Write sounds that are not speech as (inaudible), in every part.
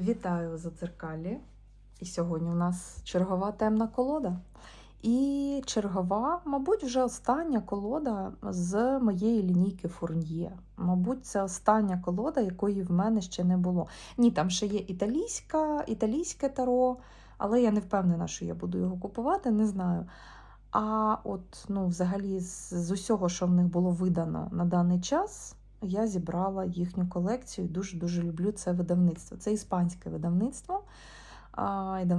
Вітаю за дзеркалі. І сьогодні у нас чергова темна колода. І чергова, мабуть, вже остання колода з моєї лінійки Фурньє. Мабуть, це остання колода, якої в мене ще не було. Ні, там ще є італійська, італійське таро, але я не впевнена, що я буду його купувати, не знаю. А от, ну, взагалі, з, з усього, що в них було видано на даний час, я зібрала їхню колекцію. Дуже-дуже люблю це видавництво. Це іспанське видавництво.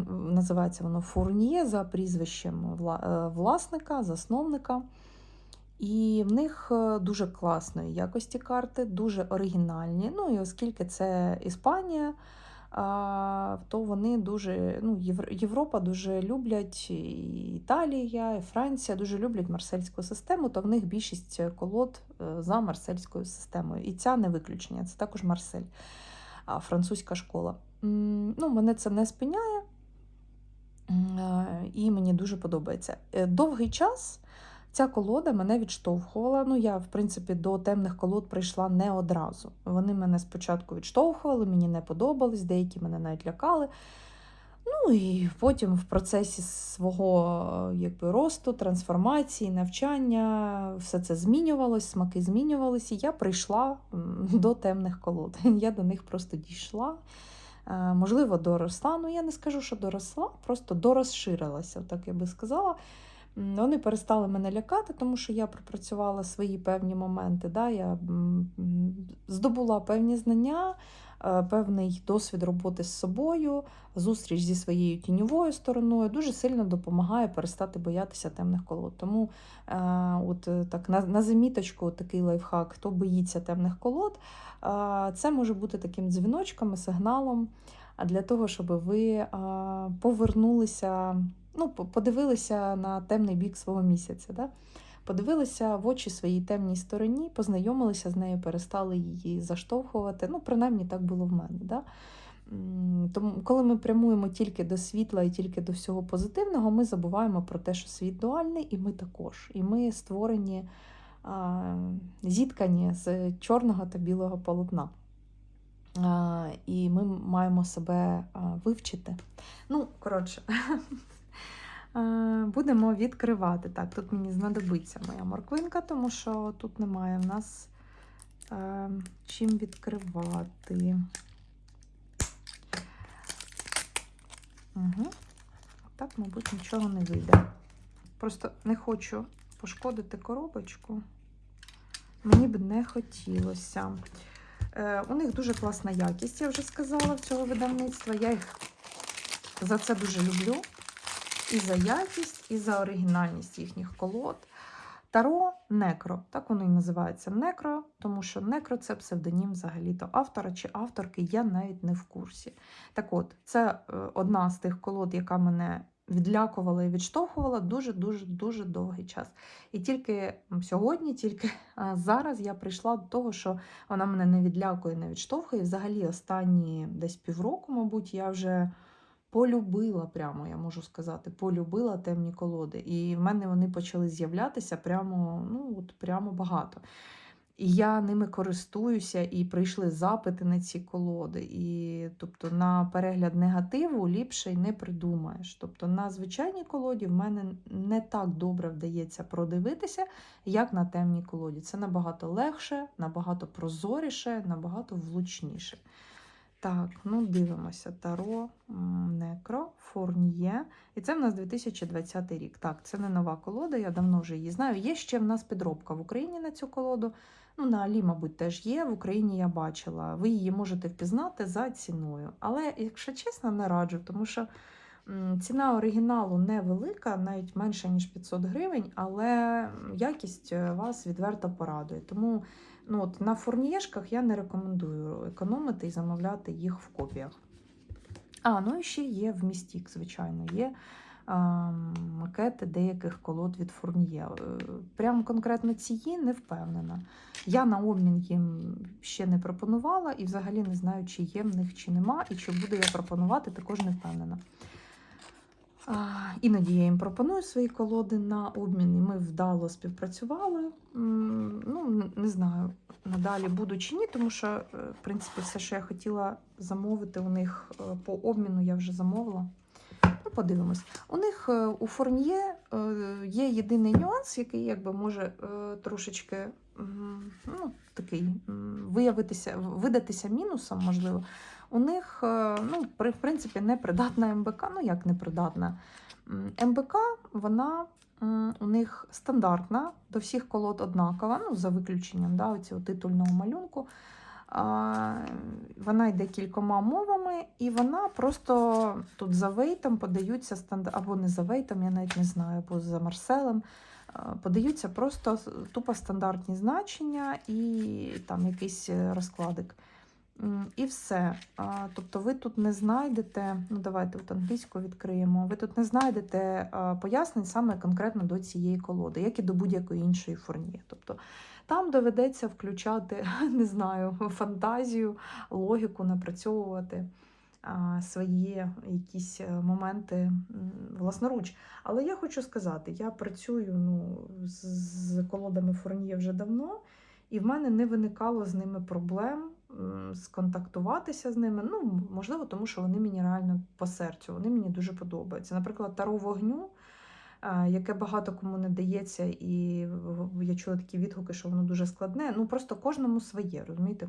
Називається воно Фурніє за прізвищем е, власника, засновника. І в них е, дуже класної якості карти, дуже оригінальні. Ну і оскільки це Іспанія, то вони дуже, ну, Євр- Європа дуже люблять, і Італія, і Франція дуже люблять марсельську систему, то в них більшість колод е, за марсельською системою. І ця не виключення, це також Марсель, французька школа. Ну, мене це не спиняє, е, і мені дуже подобається. Е, Довгий час ця колода мене відштовхувала. Ну, я, в принципі, до темних колод прийшла не одразу. Вони мене спочатку відштовхували, мені не подобались, деякі мене навіть лякали. Ну і потім в процесі свого якби, росту, трансформації, навчання, все це змінювалось, смаки змінювалися, я прийшла до темних колод. (laughs) Я до них просто дійшла. Е, Можливо, доросла. Ну, я не скажу, що доросла, просто дорозширилася, так я би сказала. Вони перестали мене лякати, тому що я пропрацювала свої певні моменти. Да? Я здобула певні знання, е, певний досвід роботи з собою, зустріч зі своєю тіньовою стороною дуже сильно допомагає перестати боятися темних колод. Тому е, от е, так на, на заміточку такий лайфхак, хто боїться темних колод, це може бути таким дзвіночком і сигналом для того, щоб ви повернулися, ну, подивилися на темний бік свого місяця. Да? Подивилися в очі своїй темній стороні, познайомилися з нею, перестали її заштовхувати. Ну, принаймні так було в мене. Да? Тому, коли ми прямуємо тільки до світла і тільки до всього позитивного, ми забуваємо про те, що світ дуальний, і ми також. І ми створені, а, зіткані з чорного та білого полотна. А, І ми маємо себе а, вивчити. Ну, коротше, (laughs) будемо відкривати. Так, тут мені знадобиться моя морквинка, тому що тут немає в нас е, чим відкривати. Угу. Так, мабуть, нічого не вийде. Просто не хочу пошкодити коробочку. Мені б не хотілося. Е, у них дуже класна якість, я вже сказала, в цього видавництва. Я їх за це дуже люблю. І за якість, і за оригінальність їхніх колод. Таро Некро. Так воно і називається Некро, тому що Некро це псевдонім взагалі-то автора чи авторки, я навіть не в курсі. Так от, це е, одна з тих колод, яка мене відлякувала і відштовхувала дуже-дуже дуже довгий час. І тільки сьогодні, тільки зараз я прийшла до того, що вона мене не відлякує, не відштовхує. Взагалі останні десь півроку, мабуть, я вже полюбила прямо, я можу сказати, полюбила темні колоди. І в мене вони почали з'являтися прямо, ну, от прямо багато. І я ними користуюся, і прийшли запити на ці колоди. І тобто на перегляд негативу ліпше й не придумаєш. Тобто на звичайній колоді в мене не так добре вдається продивитися, як на темній колоді. Це набагато легше, набагато прозоріше, набагато влучніше. Так, ну дивимося. Таро, Некро, Фурніє. І це в нас 2020 рік. Так, це не нова колода, я давно вже її знаю. Є ще в нас підробка в Україні на цю колоду. Ну, на Алі, мабуть, теж є. В Україні я бачила. Ви її можете впізнати за ціною. Але, якщо чесно, не раджу, тому що ціна оригіналу невелика, навіть менше, ніж 500 гривень, але якість е, вас відверто порадує. Тому ну, от, на фурнієшках я не рекомендую економити і замовляти їх в копіях. А, ну і ще є в Містік, звичайно, є а, макети деяких колод від Фурніє. Е, Прям конкретно цієї не впевнена. Я на обмін їм ще не пропонувала і взагалі не знаю, чи є в них, чи нема, і чи буду я пропонувати, також не впевнена. Іноді я їм пропоную свої колоди на обмін, і ми вдало співпрацювали. Ну, не знаю, надалі буду чи ні, тому що, е, в принципі, все, що я хотіла замовити у них е, по обміну, я вже замовила. Ну, подивимось. У них е, у Форньє є єдиний нюанс, який якби може трошечки ну, такий виявитися, видатися мінусом, можливо. У них, е, ну, при- в принципі, непридатна МБК. Ну, як непридатна? МБК, вона у них стандартна, до всіх колод однакова, ну, за виключенням да, цього титульного малюнку. Вона йде кількома мовами, і вона просто тут за вейтом подаються стандар... або не за вейтом, я навіть не знаю, або за Марселем. Подаються просто тупо стандартні значення і там якийсь е, розкладик. І все. Тобто ви тут не знайдете, ну давайте от англійську відкриємо. Ви тут не знайдете пояснень саме конкретно до цієї колоди, як і до будь-якої іншої фурніє. Тобто там доведеться включати, (laughs) не знаю, фантазію, логіку, напрацьовувати свої якісь е, моменти власноруч. Але я хочу сказати, я працюю ну, з, колодами Фурніє вже давно, і в мене не виникало з ними проблем сконтактуватися з ними. Ну, можливо, тому що вони мені реально по серцю, вони мені дуже подобаються. Наприклад, таро вогню. е, Яке багато кому не дається, і я чула такі відгуки, що воно дуже складне. Ну просто кожному своє, розумієте,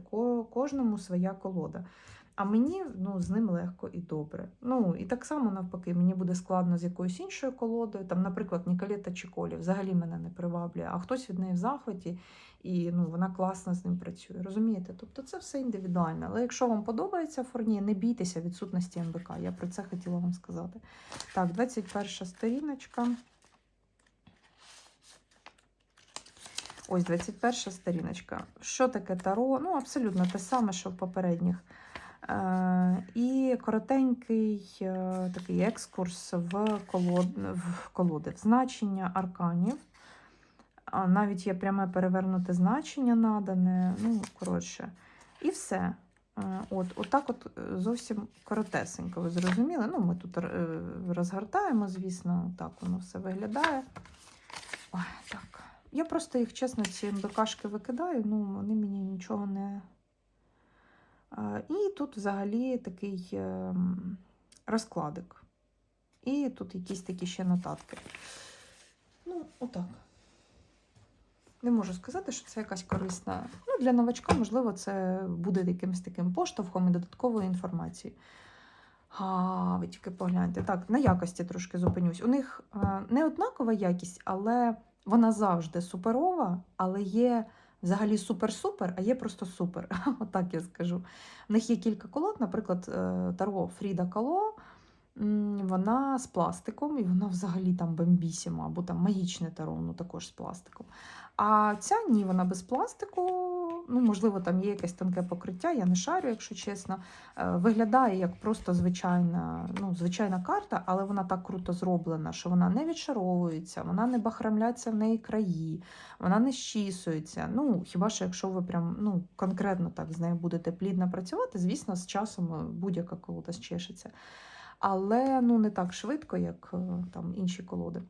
кожному своя колода. А мені ну, з ним легко і добре. Ну і так само навпаки, мені буде складно з якоюсь іншою колодою. Там, наприклад, Ніколета Чіколі взагалі мене не приваблює, а хтось від неї в захваті, і ну, вона класно з ним працює. Розумієте? Тобто це все індивідуально. Але якщо вам подобається фурні, не бійтеся відсутності МБК. Я про це хотіла вам сказати. Так, 21 сторіночка. Ось 21 сторіночка. Що таке таро? Ну, абсолютно те саме, що в попередніх. Е, І коротенький е, такий екскурс в, колод, в колоди, в значення арканів. Навіть є пряме перевернуте значення надане. Ну, коротше. І все. Е, От, отак от зовсім коротесенько, ви зрозуміли? Ну, ми тут розгортаємо, звісно, так воно все виглядає. Ой, так. Я просто їх, чесно, ці МБКшки викидаю, ну, вони мені нічого не. І тут взагалі такий ем, розкладик. І тут якісь такі ще нотатки. Ну, отак. Не можу сказати, що це якась корисна. Ну, для новачка, можливо, це буде якимось таким поштовхом і додатковою інформацією. А, ви тільки погляньте. Так, на якості трошки зупинюсь. У них е, не однакова якість, але вона завжди суперова, але є взагалі супер-супер, а є просто супер. (laughs) Отак я скажу. В них є кілька колод, наприклад, е, Таро Фріда Кало. Вона з пластиком, і вона взагалі там бомбісіма, або там магічне таро, воно також з пластиком. А ця ні, вона без пластику. Ну, можливо, там є якесь тонке покриття, я не шарю, якщо чесно. Е, Виглядає як просто звичайна, ну, звичайна карта, але вона так круто зроблена, що вона не відшаровується, вона не бахрамляться в неї краї, вона не щісується. Ну, хіба що якщо ви прям ну, конкретно так з нею будете плідно працювати, звісно, з часом е, будь-яка колода щешиться. Але ну, не так швидко, як е, там інші колоди.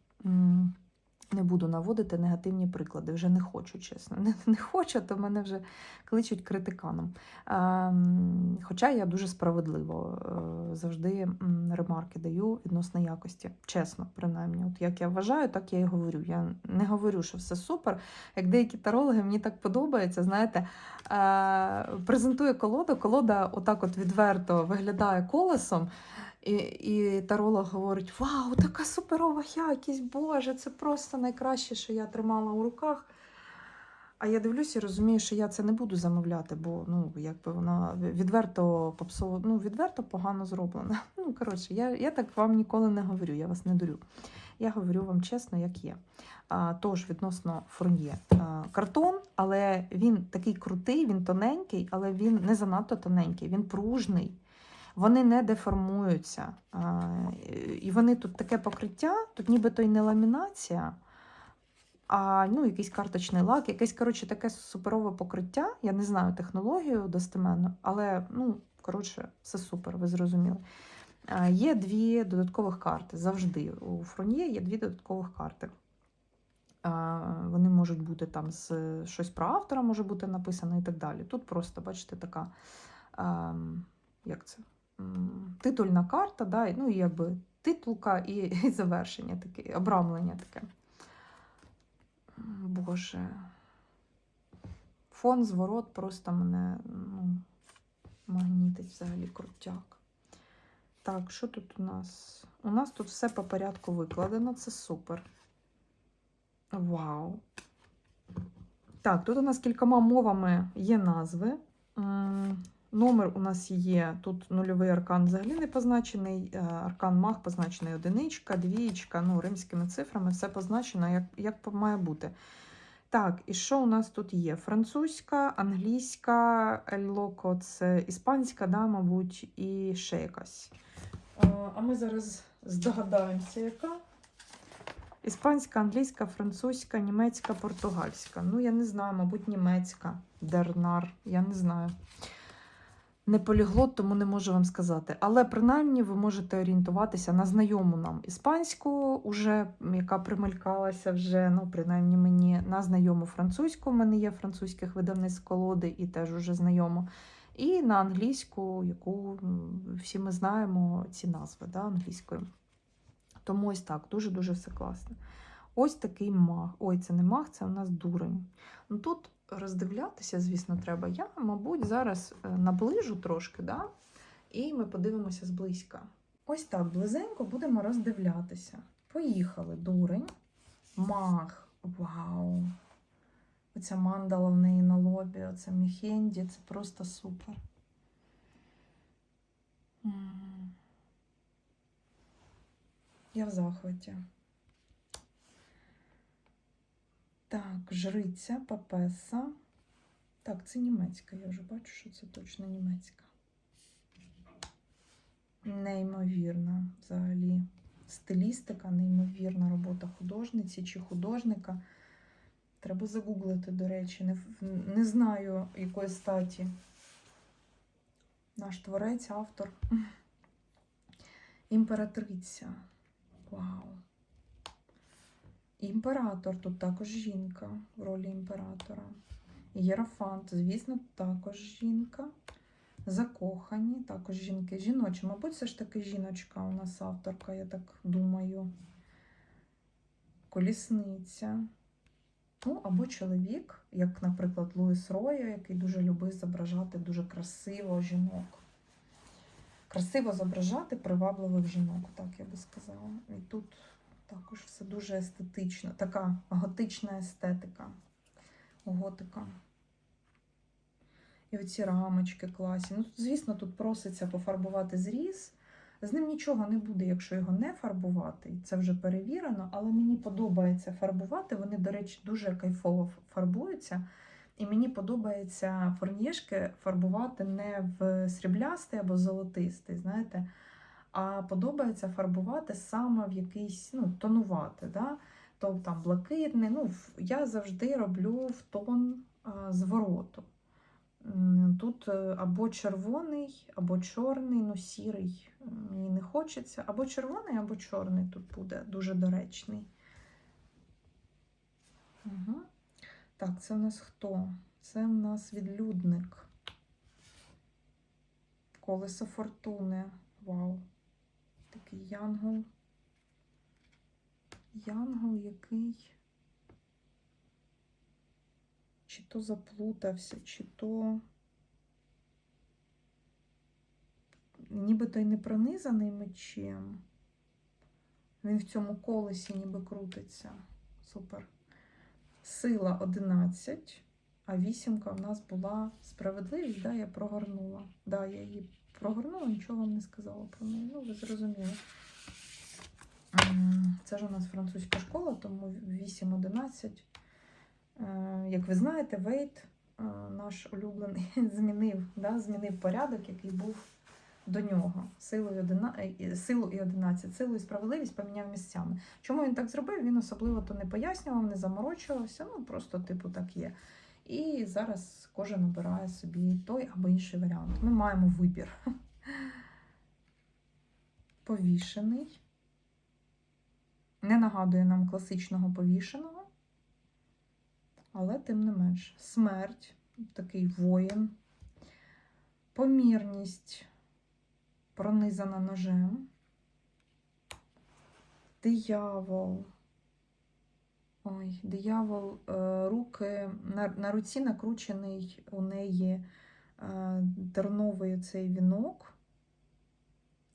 Не буду наводити негативні приклади, вже не хочу, чесно. (laughs) Не, не хочу, то мене вже кличуть критиканом. Ем, Хоча я дуже справедливо е, завжди ремарки даю відносно якості. Чесно, принаймні. От як я вважаю, так я і говорю. Я не говорю, що все супер. Як деякі тарологи, мені так подобається, знаєте, е, презентує колоду, колода отак от відверто виглядає колесом. І, і таролог говорить: Вау, така суперова якість, Боже, це просто найкраще, що я тримала у руках. А я дивлюся і розумію, що я це не буду замовляти, бо ну, якби вона відверто попсово, ну, відверто погано зроблена. (laughs) Ну, коротше, я, я так вам ніколи не говорю, я вас не дурю. Я говорю вам чесно, як є. А, тож, відносно. А, картон, але він такий крутий, він тоненький, але він не занадто тоненький, він пружний. Вони не деформуються. І вони тут таке покриття, тут нібито й не ламінація, а ну, якийсь карточний лак, якесь коротше, таке суперове покриття. Я не знаю технологію достеменно, але ну, коротше, все супер, ви зрозуміли. Є дві додаткових карти. Завжди у Фронє є дві додаткових карти. Вони можуть бути там з щось про автора може бути написано і так далі. Тут просто, бачите, така ем, як це? Титульна карта, да, ну і якби титулка і, і завершення таке, обрамлення таке. Боже. Фон зворот просто мене ну, магнітить взагалі крутяк. Так, що тут у нас? У нас тут все по порядку викладено, це супер. Вау. Так, тут у нас кількома мовами є назви. Номер у нас є. Тут нульовий аркан взагалі не позначений. е, Аркан маг позначений одиничка, двієчка, ну, римськими цифрами, все позначено, як, як має бути. Так, і що у нас тут є? Французька, англійська, ель-локо це іспанська, да, мабуть, і ще якась. Е, А ми зараз здогадаємося, яка. Іспанська, англійська, французька, німецька, португальська. Ну, я не знаю, мабуть, німецька. Дернар, я не знаю. Не поліглот, тому не можу вам сказати. Але принаймні ви можете орієнтуватися на знайому нам іспанську, уже, яка примелькалася вже, ну, принаймні мені, на знайому французьку. У мене є французьких видавництв колоди і теж уже знайомо. І на англійську, яку всі ми знаємо ці назви да, англійською. Тому ось так, дуже-дуже все класно. Ось такий маг. Ой, це не маг, це у нас дурень. Ну тут роздивлятися, звісно, треба. Я, мабуть, зараз е, наближу трошки, да? і ми подивимося зблизька. Ось так, близенько будемо роздивлятися. Поїхали, дурень, маг. Вау! Оця мандала в неї на лобі, оце міхенді, це просто супер. Я в захваті. Так, жриця, папеса. Так, це німецька. Я вже бачу, що це точно німецька. Неймовірна взагалі. Стилістика, неймовірна робота художниці чи художника. Треба загуглити, до речі, не, не знаю якої статі. Наш творець, автор. Імператриця. Вау. Імператор тут також жінка в ролі імператора. Єрофант, звісно, також жінка. Закохані, також жінки. Жіночі, мабуть, все ж таки жіночка у нас авторка, я так думаю. Колісниця. Ну, або чоловік, як, наприклад, Луїс Роя, який дуже любив зображати дуже красиво жінок. Красиво зображати привабливих жінок, так я би сказала. І тут також все дуже естетично. Така готична естетика. Готика. І оці рамочки класні. Ну, звісно, тут проситься пофарбувати зріз. З ним нічого не буде, якщо його не фарбувати. Це вже перевірено, але мені подобається фарбувати. Вони, до речі, дуже кайфово фарбуються. І мені подобається форнієшки фарбувати не в сріблястий або золотистий, знаєте, а подобається фарбувати саме в якийсь ну, тонувати. Да? Тобто там блакитний. Ну, я завжди роблю в тон а, звороту. Тут е, або червоний, або чорний, ну сірий мені не хочеться. Або червоний, або чорний тут буде дуже доречний. Угу. Так, це у нас хто? Це у нас відлюдник. Колесо фортуни. Вау. Такий янгол. Янгол, який чи то заплутався, чи то нібито й не пронизаний мечем. Він в цьому колесі ніби крутиться. Супер. Сила 11, а вісімка в нас була справедливість, да, я прогорнула. Да, я її прогорнула, нічого вам не сказала про неї. Ну, ви зрозуміли. Це ж у нас французька школа, тому 8-11. Е, Як ви знаєте, Вейт, е, наш улюблений, (laughs) змінив, да, змінив порядок, який був до нього. Е, силу і 11, силу і справедливість поміняв місцями. Чому він так зробив? Він особливо то не пояснював, не заморочувався, ну просто, типу, так є. І зараз кожен обирає собі той або інший варіант. Ми маємо вибір. (laughs) повішений. Не нагадує нам класичного повішеного, але тим не менш. Смерть, такий воїн, помірність пронизана ножем, диявол. Ой, диявол, е, руки, на, на руці накручений у неї е, терновий цей вінок.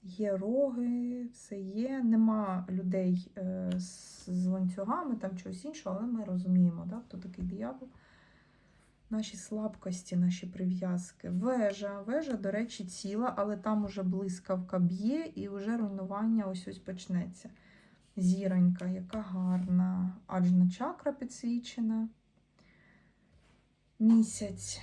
Є роги, все є. Нема людей е, з, з ланцюгами, там чогось іншого, але ми розуміємо, да, хто такий диявол. Наші слабкості, наші прив'язки. Вежа. Вежа, до речі, ціла, але там уже блискавка б'є і вже руйнування ось ось почнеться. Зіронька, яка гарна. Аджна чакра підсвічена. Місяць.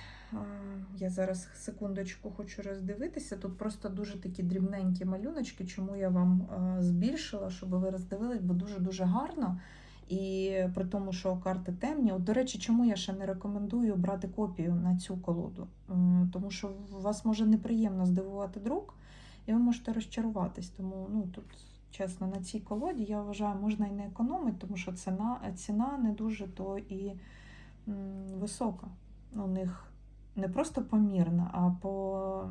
Я зараз секундочку хочу роздивитися. Тут просто дуже такі дрібненькі малюночки, чому я вам збільшила, щоб ви роздивились, бо дуже-дуже гарно. І при тому, що карти темні. От, до речі, чому я ще не рекомендую брати копію на цю колоду? Тому що вас може неприємно здивувати друк, і ви можете розчаруватись. Тому ну, тут, чесно, на цій колоді я вважаю, можна і не економити, тому що ціна, ціна не дуже то і висока. У них не просто помірна, а по,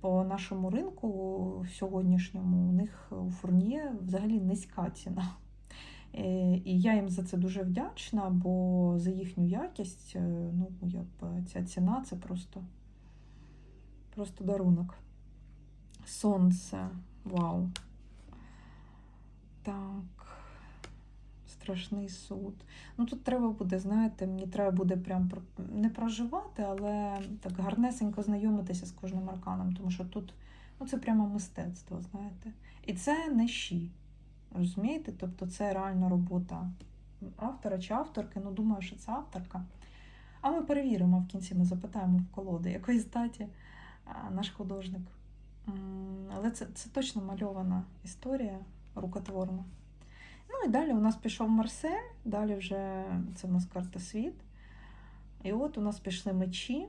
по нашому ринку сьогоднішньому у них у Фурніє взагалі низька ціна. Е, І я їм за це дуже вдячна, бо за їхню якість, е, ну, якби ця ціна це просто, просто дарунок. Сонце. Вау. Так. Страшний суд. Ну тут треба буде, знаєте, мені треба буде прям не проживати, але так гарнесенько знайомитися з кожним арканом, тому що тут ну, це прямо мистецтво, знаєте. І це не щі. Розумієте? Тобто це реально робота автора чи авторки. Ну, думаю, що це авторка. А ми перевіримо в кінці, ми запитаємо в колоди, якої статі наш художник. Але це, це точно мальована історія, рукотворна. Ну і далі у нас пішов Марсель, далі вже це в нас карта світ. І от у нас пішли мечі.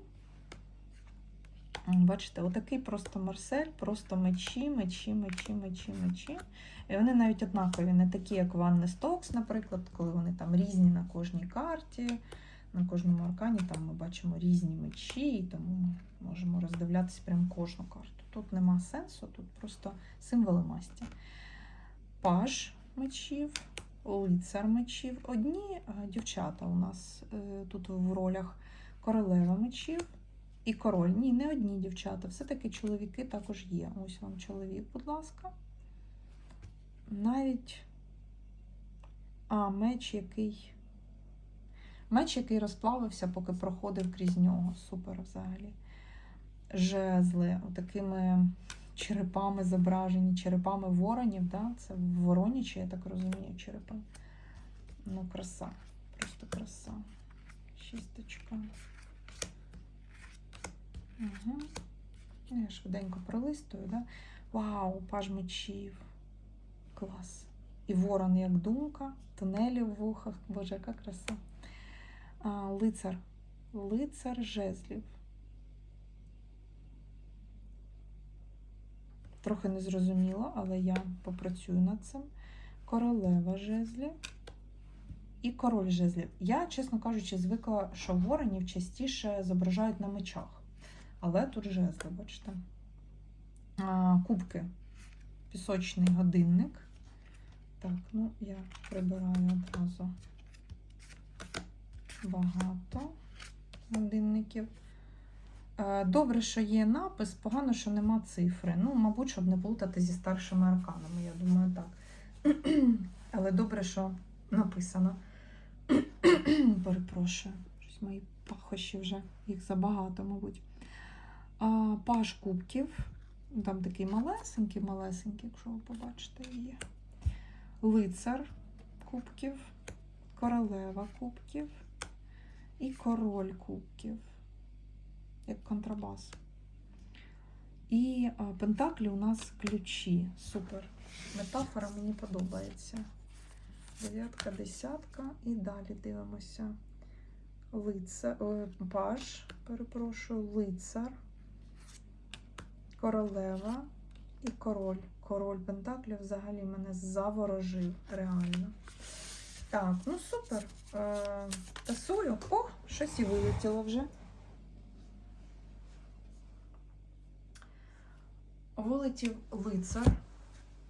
Бачите, отакий просто Марсель, просто мечі, мечі, мечі, мечі, мечі. І вони навіть однакові, не такі, як Ванне Стокс, наприклад, коли вони там різні на кожній карті, на кожному аркані там ми бачимо різні мечі, і тому можемо роздивлятися прям кожну карту. Тут нема сенсу, тут просто символи масті. Паж мечів, лицар мечів. Одні е, дівчата у нас е, тут в ролях королева мечів. І король. Ні, не одні дівчата. Все-таки чоловіки також є. Ось вам чоловік, будь ласка. Навіть. А, меч який. Меч, який розплавився, поки проходив крізь нього. Супер взагалі. Жезли, такими черепами зображені, черепами воронів. Да? Це воронячі, я так розумію, черепи. Ну, краса. Просто краса. Шісточка. Угу. Я швиденько пролистую, да? Вау, паж мечів. Клас. І ворон як думка, тунелі в вухах. Боже, яка краса. А, лицар. Лицар жезлів. Трохи незрозуміло, але я попрацюю над цим. Королева жезлів і король жезлів. Я, чесно кажучи, звикла, що воронів частіше зображають на мечах. Але тут жезли, бачите. А, кубки. Пісочний годинник. Так, ну я прибираю одразу багато годинників. Е, Добре, що є напис, погано, що нема цифри. Ну, мабуть, щоб не плутати зі старшими арканами, я думаю, так. (clears throat) Але добре, що написано. (clears throat) Перепрошую, щось мої пахощі вже їх забагато, мабуть. А, Паш кубків. Там такий малесенький, малесенький, якщо ви побачите її. Лицар кубків, королева кубків і король кубків, як контрабас. І а, пентаклі у нас ключі. Супер. Метафора мені подобається. Дев'ятка, десятка. І далі дивимося. Лицар, о, паж, перепрошую, лицар, королева, і король. Король Пентаклів взагалі мене заворожив, реально. Так, ну супер. Е, тасую. О, щось і вилетіло вже. Вилетів лицар.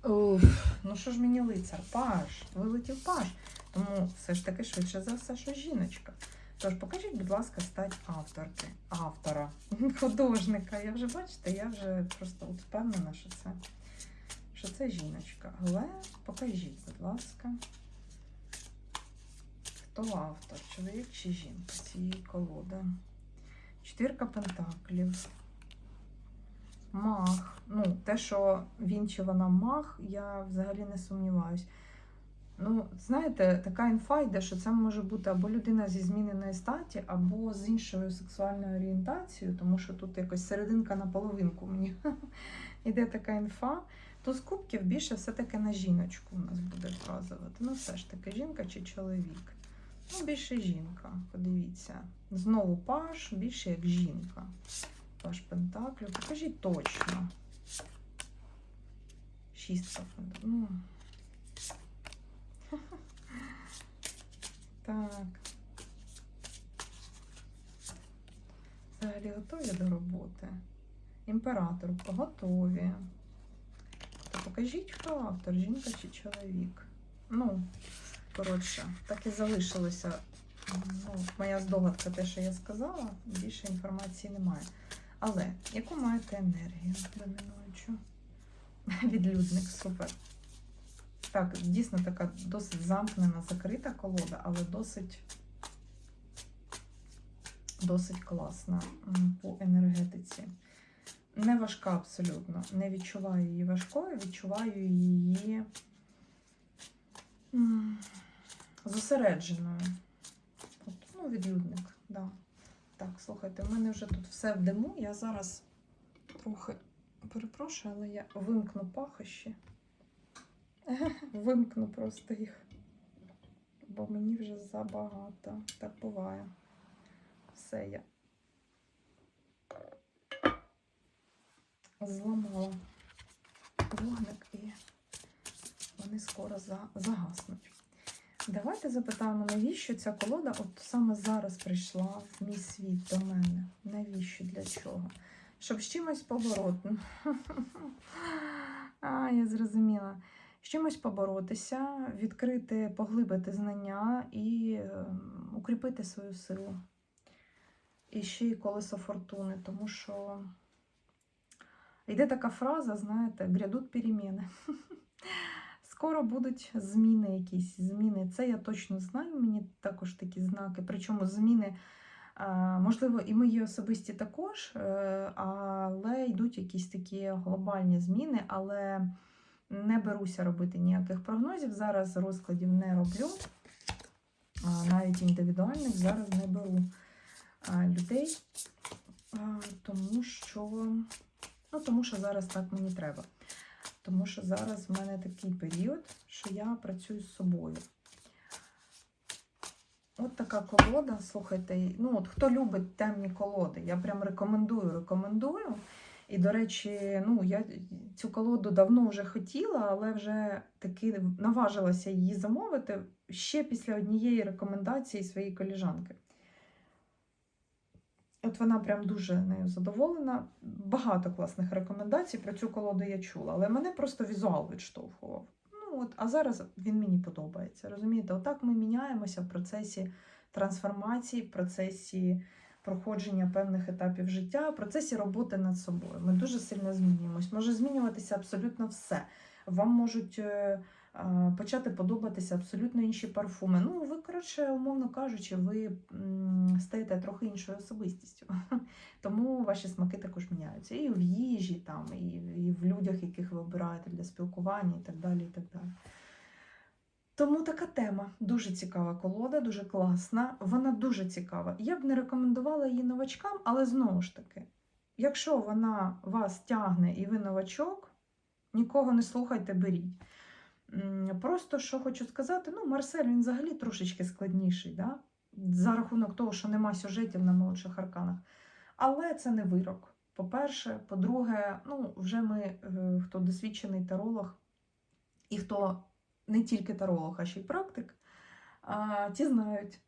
Уф, ну що ж мені лицар? Паш. Вилетів паш. Тому все ж таки швидше за все, що жіночка. Тож покажіть, будь ласка, стать авторки, автора, (laughs) художника. Я вже бачите, я вже просто от впевнена, що це, що це жіночка. Але покажіть, будь ласка, хто автор, чоловік чи жінка цієї колоди. Четвірка пентаклів. Маг. Ну, те, що він чи вона маг, я взагалі не сумніваюсь. Ну, знаєте, така інфа йде, що це може бути або людина зі зміненої статі, або з іншою сексуальною орієнтацією, тому що тут якось серединка на половинку мені (laughs) йде така інфа. То з кубків більше все-таки на жіночку у нас буде вказувати. Ну, все ж таки, жінка чи чоловік. Ну, більше жінка, подивіться. Знову паш, більше як жінка. Паш Пентаклів. Покажіть точно. Шістка. Ну. (laughs) Так. Взагалі готові до роботи. Імператор готові. То покажіть, хто автор, жінка чи чоловік. Ну, коротше, так і залишилося. Ну, моя здогадка, те, що я сказала, більше інформації немає. Але яку маєте енергію домінуючу? (laughs) Відлюдник, супер. Так, дійсно така досить замкнена, закрита колода, але досить, досить класна по енергетиці. Не важка абсолютно. Не відчуваю її важкою, відчуваю її зосередженою. От, ну, відлюдник, да. Так, слухайте, в мене вже тут все в диму. Я зараз трохи перепрошую, але я вимкну пахощі. (laughs) Вимкну просто їх. Бо мені вже забагато. Так буває. Все я зламала вогник і вони скоро загаснуть. Давайте запитаємо, навіщо ця колода от саме зараз прийшла в мій світ до мене. Навіщо? Для чого? Щоб з чимось побороти. (laughs) А, я зрозуміла. З чимось поборотися, відкрити, поглибити знання і ем, укріпити свою силу. І ще й колесо фортуни, тому що йде така фраза, знаєте, грядуть переміни. (laughs) Скоро будуть зміни якісь. Зміни. Це я точно знаю, мені також такі знаки. Причому зміни, можливо, і мої особисті також, е, але йдуть якісь такі глобальні зміни, але не беруся робити ніяких прогнозів. Зараз розкладів не роблю, навіть індивідуальних зараз не беру людей, тому що, ну, тому що зараз так мені треба. Тому що зараз в мене такий період, що я працюю з собою. От така колода, слухайте, ну от хто любить темні колоди, я прям рекомендую, рекомендую. І, до речі, ну, я цю колоду давно вже хотіла, але вже таки наважилася її замовити ще після однієї рекомендації своєї коліжанки. От вона прям дуже нею задоволена. Багато класних рекомендацій про цю колоду я чула, але мене просто візуал відштовхував. Ну, от, а зараз він мені подобається. Розумієте, отак ми міняємося в процесі трансформації, в процесі проходження певних етапів життя, в процесі роботи над собою. Ми дуже сильно змінюємось. Може змінюватися абсолютно все. Вам можуть е, почати подобатися абсолютно інші парфуми. Ну, ви, коротше, умовно кажучи, ви стаєте трохи іншою особистістю. (laughs) Тому ваші смаки також міняються. І в їжі, там, і, в людях, яких ви обираєте для спілкування, і так далі. І так далі. Тому така тема дуже цікава колода, дуже класна. Вона дуже цікава. Я б не рекомендувала її новачкам, але знову ж таки, якщо вона вас тягне і ви новачок, нікого не слухайте, беріть. Просто що хочу сказати, ну, Марсель він взагалі трошечки складніший, да? за рахунок того, що нема сюжетів на молодших арканах. Але це не вирок. по-перше. По-друге, ну, вже ми, е, хто досвідчений таролог, і хто не тільки таролог, а ще й практик, ті знають,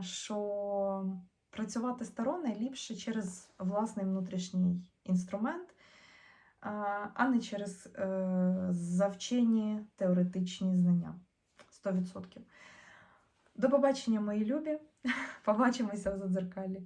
що працювати з таро найліпше через власний внутрішній інструмент, а, не через е, завчені теоретичні знання. 100%. До побачення, мої любі. (laughs) Побачимося в задзеркалі.